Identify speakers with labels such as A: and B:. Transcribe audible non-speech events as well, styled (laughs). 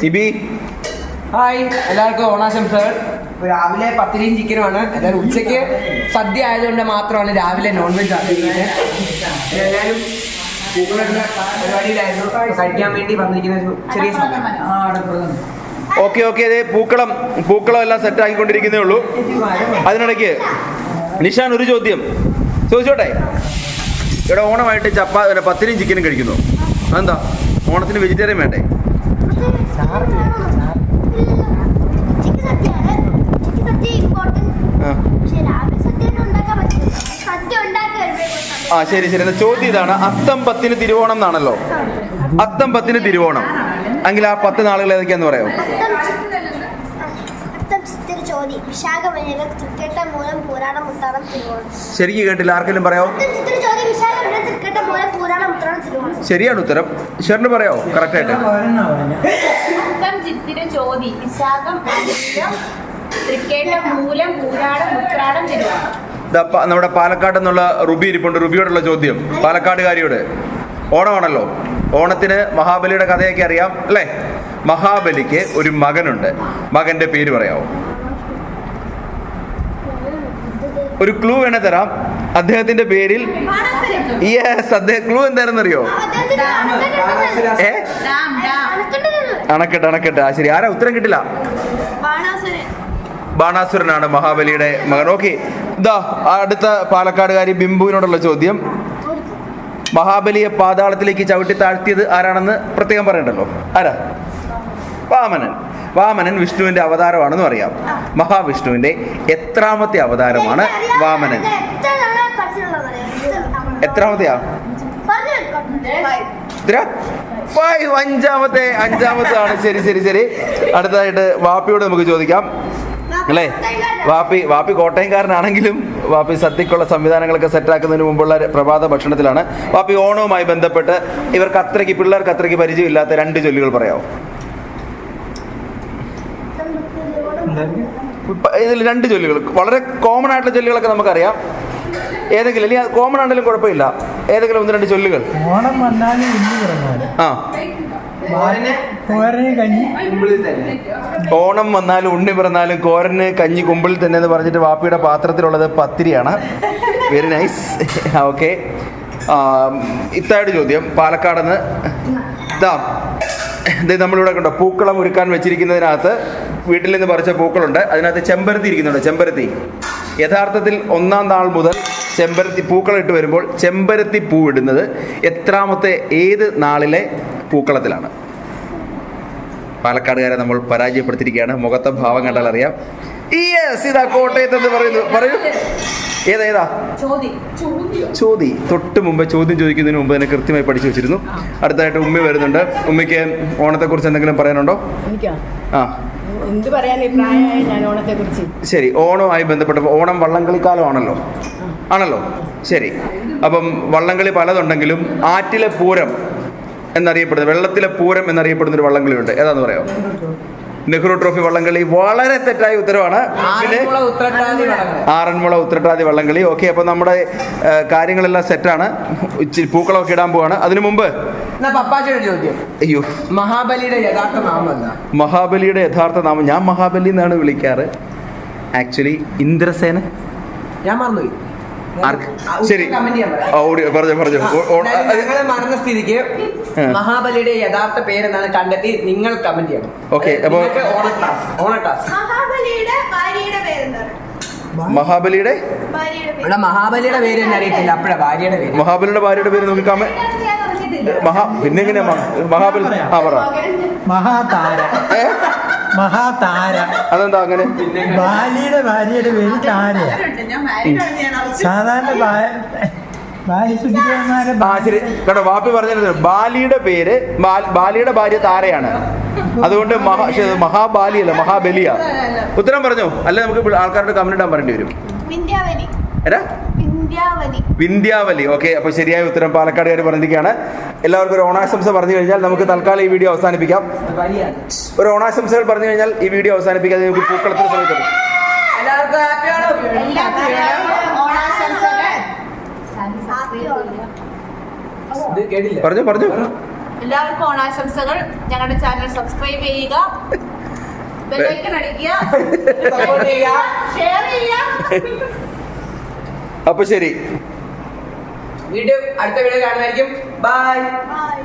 A: TB
B: hi എല്ലാവർക്കും ഓണാശംസകൾ. രാവിലെ പത്തിരിയും ചിക്കനുമാണ്. എല്ലാവരും ഉച്ചയ്ക്ക് സദ്യ ആയതുകൊണ്ട് മാത്രമാണ് രാവിലെ നോൺ വെജ് ആക്കിയിരിക്കുന്നത്. എല്ലാവരും പൂക്കളുടെ പരിപാടിയിലായിരുന്നു. അപ്പൊ കഴിക്കാൻ വേണ്ടി വന്നിരിക്കുന്ന ചെറിയ
A: ഓക്കെ ഓക്കെ അതെ പൂക്കളം പൂക്കളം എല്ലാം സെറ്റ് ആക്കിക്കൊണ്ടിരിക്കുന്നേ ഉള്ളൂ. അതിനിടയ്ക്ക് നിഷാൻ ഒരു ചോദ്യം. ചോദിച്ചോട്ടെ? ഇവിടെ ഓണമായിട്ട് ചപ്പാ പത്തിരിയും ചിക്കനും കഴിക്കുന്നു. അതെന്താ? ഓണത്തിന് വെജിറ്റേറിയൻ വേണ്ടേ? ആ. ശരി ശരി. എന്നാ ചോദ്യം ഇതാണ്. അത്തം പത്തിന് തിരുവോണം എന്നാണല്ലോ. അത്തം പത്തിന് തിരുവോണം. എങ്കിൽ ആ പത്ത് നാളുകൾ ഏതൊക്കെയാന്ന്
C: തിരുവോണം
A: ശരിക്കും കേട്ടില്ല. ആർക്കെങ്കിലും പറയാമോ ശരിയാണ് ഉത്തരം. ഷെറിന് പറയാമോ? കറക്റ്റ് ആയിട്ട്. നമ്മുടെ പാലക്കാട് എന്നുള്ള റുബി ഇരിപ്പുണ്ട്. റുബിയോടുള്ള ചോദ്യം. പാലക്കാടുകാരിയോട്. ഓണമാണല്ലോ. ഓണത്തിന് മഹാബലിയുടെ കഥയൊക്കെ അറിയാം അല്ലേ? മഹാബലിക്ക് ഒരു മകനുണ്ട്. മകന്റെ പേര് പറയാമോ ഒരു ക്ലൂ വേണേ തരാം. അദ്ദേഹത്തിന്റെ പേരിൽ യെസ് അദ്ദേഹം ക്ലൂ എന്തായിരുന്നറിയോ? അറിയോ ഏ? അണക്കെട്ട് അണക്കെട്ട്. ആ ശരി. ആരാ? ഉത്തരം കിട്ടില്ല. ബാണാസുരനാണ് മഹാബലിയുടെ മകൻ. ഓക്കെ ഇതാ അടുത്ത പാലക്കാടുകാരി ബിംബുവിനോടുള്ള ചോദ്യം. മഹാബലിയെ പാതാളത്തിലേക്ക് ചവിട്ടി താഴ്ത്തിയത് ആരാണെന്ന് പ്രത്യേകം പറയണ്ടല്ലോ. ആരാ? വാമനൻ. വാമനൻ വിഷ്ണുവിന്റെ അവതാരമാണെന്ന് അറിയാം. മഹാവിഷ്ണുവിന്റെ എത്രാമത്തെ അവതാരമാണ് വാമനൻ. എത്രാമത്തെയാ? ഫൈവ്. അഞ്ചാമത്തെ അഞ്ചാമത്താണ് ശരി ശരി ശരി. അടുത്തതായിട്ട് വാപ്പിയോട് നമുക്ക് ചോദിക്കാം. അല്ലേ? വാപ്പി വാപ്പി കോട്ടയംകാരനാണെങ്കിലും വാപ്പി സദ്യക്കുള്ള സംവിധാനങ്ങളൊക്കെ സെറ്റാക്കുന്നതിന് മുമ്പുള്ള പ്രഭാത ഭക്ഷണത്തിലാണ്. വാപ്പി ഓണവുമായി ബന്ധപ്പെട്ട് ഇവർക്ക് അത്രയ്ക്ക് പിള്ളേർക്ക് അത്രയ്ക്ക് പരിചയമില്ലാത്ത രണ്ട് ചൊല്ലുകൾ പറയാമോ ഇതിൽ രണ്ട് ചൊല്ലുകൾ. വളരെ കോമൺ ആയിട്ടുള്ള ചൊല്ലുകളൊക്കെ നമുക്കറിയാം. ഏതെങ്കിലും അല്ലെങ്കിൽ കോമൺ ആണെങ്കിലും കുഴപ്പമില്ല. ഏതെങ്കിലും ഒന്ന് രണ്ട് ചൊല്ലുകൾ.
D: ഓണം വന്നാലും ഇന്ന്
A: ആ. ഓണം വന്നാലും ഉണ്ണി പിറന്നാലും കോരന് കഞ്ഞി കുമ്പിൾ തന്നെ എന്ന് പറഞ്ഞിട്ട് വാപ്പിയുടെ പാത്രത്തിലുള്ളത് പത്തിരിയാണ്. വെരി നൈസ് ഓക്കെ ഇത്തായുടെ ചോദ്യം പാലക്കാട് നിന്ന് ഇതാ ഇത് നമ്മളിവിടെ കണ്ടോ പൂക്കളം ഒരുക്കാൻ വെച്ചിരിക്കുന്നതിനകത്ത് വീട്ടിൽ നിന്ന് പറിച്ച പൂക്കളുണ്ട്. അതിനകത്ത് ചെമ്പരത്തി ഇരിക്കുന്നുണ്ട് ചെമ്പരത്തി. യഥാർത്ഥത്തിൽ ഒന്നാം നാൾ മുതൽ ചെമ്പരത്തി പൂക്കളിട്ട് വരുമ്പോൾ ചെമ്പരത്തി പൂ ഇടുന്നത് എത്രാമത്തെ ഏത് നാളിലെ പൂക്കളത്തിലാണ്? പാലക്കാടുകാരെ നമ്മൾ പരാജയപ്പെടുത്തിയിരിക്കുകയാണ്. മുഖത്തെ ഭാവം കണ്ടാൽ അറിയാം. യെസ് ഇതാ കോട്ടയത്ത് എന്ന് പറയുന്നു. പറയൂ. ഏതാ ഏതാ?
E: ചോതി ചോദ്യം.
A: ചോദ്യം. തൊട്ട് മുമ്പ് ചോദ്യം ചോദിക്കുന്നതിന് മുമ്പ് തന്നെ കൃത്യമായി പഠിച്ചു വെച്ചിരുന്നു. അടുത്തായിട്ട് ഉമ്മ വരുന്നുണ്ട്. ഉമ്മയ്ക്ക് ഓണത്തെക്കുറിച്ച് എന്തെങ്കിലും പറയാനുണ്ടോ? ആ.
F: എന്ത് പറയാൻ ഈ പ്രായമായ ഞാൻ ഓണത്തെക്കുറിച്ച്?
A: ശരി ഓണവുമായി ബന്ധപ്പെട്ട ഓണം വള്ളംകളിക്കാലമാണല്ലോ. ആണല്ലോ? ശരി. അപ്പം വള്ളംകളി പലതുണ്ടെങ്കിലും ആറ്റിലെ പൂരം എന്നറിയപ്പെടുന്നത് വെള്ളത്തിലെ പൂരം എന്നറിയപ്പെടുന്ന ഒരു വള്ളംകളിയുണ്ട്. ഏതാന്ന് പറയാമോ? നെഹ്റു ട്രോഫി വള്ളംകളി വളരെ തെറ്റായ ഉത്തരവാണ്. പിന്നെ
B: ആറന്മുള ഉത്രട്ടാതി
A: വള്ളംകളി. ഓക്കെ അപ്പോൾ നമ്മുടെ കാര്യങ്ങളെല്ലാം സെറ്റാണ്. ഇച്ചിരി പൂക്കളമൊക്കെ ഇടാൻ പോവാണ്. അതിനു മുമ്പ് അയ്യോ.
B: മഹാബലിയുടെ യഥാർത്ഥ നാമം എന്താ?
A: മഹാബലിയുടെ യഥാർത്ഥ നാമം. ഞാൻ മഹാബലി എന്നാണ് വിളിക്കാറ്. ആക്ച്വലി ഇന്ദ്രസേന.
B: ഞാൻ മറന്നുപോയി?
A: ശരി. പറഞ്ഞു പറഞ്ഞു.
B: മറന്ന സ്ഥിതിക്ക് മഹാബലിയുടെ യഥാർത്ഥ പേരെന്താണ് കണ്ടെത്തി നിങ്ങൾ കമന്റ് ചെയ്യണം. അത്
A: അപ്പൊ-
B: ഓണ ക്ലാസ് ഓണ ക്ലാസ്.
C: മഹാബലിയുടെ ഭാര്യയുടെ പേരെന്താണ്?
A: മഹാബലിയുടെ?
C: ഭാര്യയുടെ പേര്.
B: ഇവിടെ മഹാബലിയുടെ പേര് തന്നെ അറിയത്തില്ല അപ്പഴാ ഭാര്യയുടെ പേര്.
A: മഹാബലിയുടെ ഭാര്യയുടെ പേര് നോക്കി കമ
C: ഞാൻ പറഞ്ഞിട്ടില്ല.
A: മഹാ പിന്നെ എങ്ങനെയാ മഹാബലി ആ പറ.
D: മഹാതാര. മഹാതാര.
A: അതെന്താ അങ്ങനെ?
D: ബാലിയുടെ ഭാര്യയുടെ പേര് താരയാ
E: അറിയിച്ചു
D: സാധാരണ
A: ശരി. കേട്ടോ വാപ്പി പറഞ്ഞത് ബാലിയുടെ പേര് ബാലിയുടെ ഭാര്യ താരയാണ്. അതുകൊണ്ട് മഹാ മഹാബാലി മഹാബാലിയല്ല മഹാബലിയ. ഉത്തരം പറഞ്ഞോ? അല്ലെ നമുക്ക് ആൾക്കാരുടെ കമന്റ് ഇടാൻ പറയേണ്ടി വരും.
C: വിന്ധ്യാവലി. വിന്ധ്യാവലി.
A: ഓക്കെ അപ്പോൾ ശരിയായ ഉത്തരം പാലക്കാടുകാർ പറഞ്ഞിരിക്കുകയാണ്. എല്ലാവർക്കും ഒരു ഓണാശംസ പറഞ്ഞു കഴിഞ്ഞാൽ നമുക്ക് തൽക്കാലം ഈ വീഡിയോ അവസാനിപ്പിക്കാം. ഒരു ഓണാശംസകൾ പറഞ്ഞു കഴിഞ്ഞാൽ ഈ വീഡിയോ അവസാനിപ്പിക്കാതെ നമുക്ക് പൂക്കളത്തിന് സമയത്ത് പറഞ്ഞു പറഞ്ഞു.
E: എല്ലാവർക്കും ഓണാശംസകൾ. ഞങ്ങളുടെ ചാനൽ സബ്സ്ക്രൈബ് ചെയ്യുക. ബെല്ലൈക്കൺ അടിക്കുക. (laughs) ഷെയർ ചെയ്യുക.
A: അപ്പൊ ശരി.
B: വീണ്ടും അടുത്ത വീഡിയോ കാണുമായിരിക്കും ബൈ
C: ബൈ